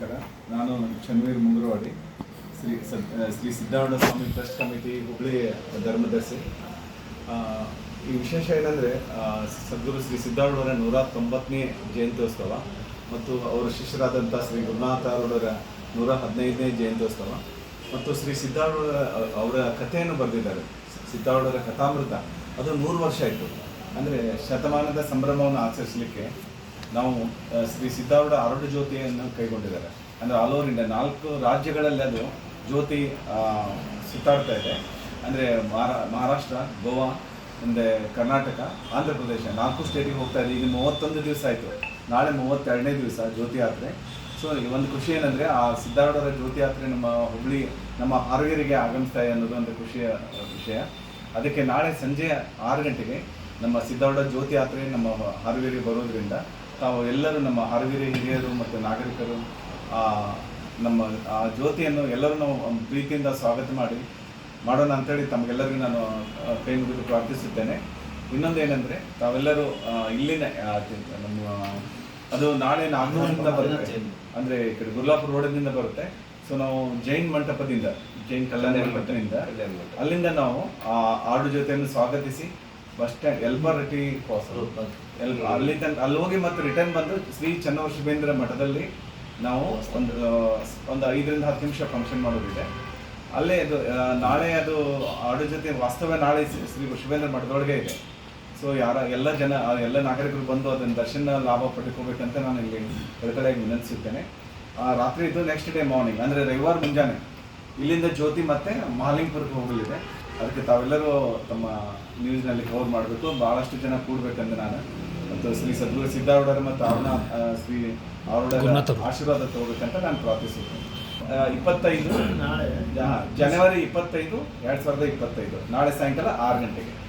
ನಾನು Chanveer Mungrawadi. Shri Shri Siddharoodha Swami trust committee Hubli ಧರ್ಮದರ್ಶಿ. ಈ ವಿಶೇಷ ಏನಂದರೆ ಸದ್ಗುರು ಶ್ರೀ ಸಿದ್ಧಾರೂಢರ ನೂರ ತೊಂಬತ್ತನೇ ಜಯಂತ್ಯೋತ್ಸವ ಮತ್ತು ಅವರ ಶಿಷ್ಯರಾದಂಥ ಶ್ರೀ ಗುರುನಾಥಾರೂಢರ ನೂರ ಹದಿನೈದನೇ ಜಯಂತ್ಯೋತ್ಸವ. ಮತ್ತು ಶ್ರೀ ಸಿದ್ಧಾರೂಢ ಅವರ ಕಥೆಯನ್ನು ಬರೆದಿದ್ದಾರೆ. ಸಿದ್ಧಾರೂಢರ ಕಥಾಮೃತ. ಅದು ನೂರು ವರ್ಷ ಆಯಿತು. ಅಂದರೆ ಶತಮಾನದ ಸಂಭ್ರಮವನ್ನು ಆಚರಿಸಲಿಕ್ಕೆ ನಾವು ಶ್ರೀ ಸಿದ್ಧಾರೂಢ ಆರೋಗ್ಯ ಜ್ಯೋತಿಯನ್ನು ಕೈಗೊಂಡಿದ್ದಾರೆ. ಅಂದರೆ ಆಲ್ ಓವರ್ ಇಂಡಿಯಾ ನಾಲ್ಕು ರಾಜ್ಯಗಳಲ್ಲಿ ಅದು ಜ್ಯೋತಿ ಸುತ್ತಾಡ್ತಾ ಇದೆ. ಅಂದರೆ ಮಹಾರಾ ಮಹಾರಾಷ್ಟ್ರ, ಗೋವಾ, ಮುಂದೆ ಕರ್ನಾಟಕ, ಆಂಧ್ರ ಪ್ರದೇಶ ನಾಲ್ಕು ಸ್ಟೇಟಿಗೆ ಹೋಗ್ತಾ ಇದೆ. ಈಗ ಮೂವತ್ತೊಂದು ದಿವಸ ಆಯಿತು. ನಾಳೆ ಮೂವತ್ತೆರಡನೇ ದಿವಸ ಜ್ಯೋತಿ ಯಾತ್ರೆ. ಸೊ ಒಂದು ಖುಷಿ ಏನಂದರೆ ಆ ಸಿದ್ಧಾರೂಢರ ಜ್ಯೋತಿ ಯಾತ್ರೆ ನಮ್ಮ ಹುಬ್ಬಳ್ಳಿ ನಮ್ಮ ಆರೋಗ್ಯರಿಗೆ ಆಗಮಿಸ್ತಾ ಇದೆ ಅನ್ನೋದು ಒಂದು ಖುಷಿಯ, ವಿಷಯ. ಅದಕ್ಕೆ ನಾಳೆ ಸಂಜೆ ಆರು ಗಂಟೆಗೆ ನಮ್ಮ ಸಿದ್ಧಾರೂಢ ಜ್ಯೋತಿ ಯಾತ್ರೆ ನಮ್ಮ ಹಾರಗೇರಿಗೆ ಬರೋದ್ರಿಂದ ತಾವು ಎಲ್ಲರೂ ನಮ್ಮ ಹರವಿರಿ ಹಿರಿಯರು ಮತ್ತು ನಾಗರಿಕರು ನಮ್ಮ, ಆ ಜ್ಯೋತಿಯನ್ನು ಎಲ್ಲರೂ ನಾವು ಪ್ರೀತಿಯಿಂದ ಸ್ವಾಗತ ಮಾಡಿ, ಮಾಡೋಣ ಅಂತೇಳಿ ತಮಗೆಲ್ಲರಿಗೂ ನಾನು ಕೈ ಮುಗಿದು ಪ್ರಾರ್ಥಿಸುತ್ತೇನೆ. ಇನ್ನೊಂದು ಏನಂದರೆ, ತಾವೆಲ್ಲರೂ ಇಲ್ಲಿನ ನಮ್ಮ, ಅದು ನಾಳೆ ನಾಗನೂರಿಂದ ಬರುತ್ತೆ. ಅಂದರೆ ಈ ಕಡೆ ಗುರ್ಲಾಪುರ ರೋಡಿನಿಂದ ಬರುತ್ತೆ. ಸೊ ನಾವು ಜೈನ್ ಮಂಟಪದಿಂದ, ಜೈನ್ ಕಲ್ಯಾಣ ಮಂಟಪದಿಂದ, ಅಲ್ಲಿಂದ ನಾವು, ಆ, ಆಡು ಜೊತೆಯನ್ನು ಸ್ವಾಗತಿಸಿ ಬಸ್ ಸ್ಟ್ಯಾಂಡ್ ಎಲ್ಬರಟಿ ಕ್ರಾಸ್ ಎಲ್ ಅಲ್ಲಿ ತನಕ ಅಲ್ಲಿ ಹೋಗಿ ಮತ್ತೆ ರಿಟರ್ನ್ ಬಂದು ಶ್ರೀ ಚನ್ನವ ಶಿವೇಂದ್ರ ಮಠದಲ್ಲಿ ನಾವು ಒಂದು ಒಂದು ಐದರಿಂದ ಹತ್ತು ನಿಮಿಷ ಫಂಕ್ಷನ್ ಮಾಡೋದಿದೆ. ಅಲ್ಲೇ ಅದು ನಾಳೆ ಅದು ಆಡು ಜೊತೆ ವಾಸ್ತವ ನಾಳೆ ಶ್ರೀ ಶಿವೇಂದ್ರ ಮಠದೊಳಗೆ ಇದೆ. ಸೊ ಯಾರ ಎಲ್ಲ ಜನ ಎಲ್ಲ ನಾಗರಿಕರು ಬಂದು ಅದನ್ನ ದರ್ಶನ ಲಾಭ ಪಡ್ಕೋಬೇಕಂತ ನಾನು ಇಲ್ಲಿ ಕಳಕಳಿಯಾಗಿ ವಿನಂತಿಸುತ್ತೇನೆ. ಆ, ರಾತ್ರಿ ಇದು ನೆಕ್ಸ್ಟ್ ಡೇ ಮಾರ್ನಿಂಗ್ ಅಂದರೆ ರವಿವಾರ ಮುಂಜಾನೆ. ಇಲ್ಲಿಂದ ಜ್ಯೋತಿ ಮತ್ತೆ ಮಹಾಲಿಂಗಪುರಕ್ಕೆ ಹೋಗಲಿದೆ. ಅದಕ್ಕೆ ತಾವೆಲ್ಲರೂ ತಮ್ಮ ನ್ಯೂಸ್ನಲ್ಲಿ ಕವರ್ ಮಾಡಬೇಕು. ಭಾಳಷ್ಟು ಜನ ಕೂಡ್ಬೇಕಂದ್ರೆ ನಾನು. ಮತ್ತು ಶ್ರೀ ಸದ್ಗುರು ಸಿದ್ಧಾರೂಢರ ಮತ್ತು ಅರುಣ ಶ್ರೀ ಗುರುನಾಥರು. ಆಶೀರ್ವಾದ ತಗೋಬೇಕಂತ ನಾನು ಪ್ರಾರ್ಥಿಸುತ್ತೇನೆ. ಆ, ಇಪ್ಪತ್ತೈದು ನಾಳೆ? ಜನವರಿ ಇಪ್ಪತ್ತೈದು ಎರಡು ಸಾವಿರದ ಇಪ್ಪತ್ತೈದು. ನಾಳೆ ಸಾಯಂಕಾಲ ಆರು ಗಂಟೆಗೆ.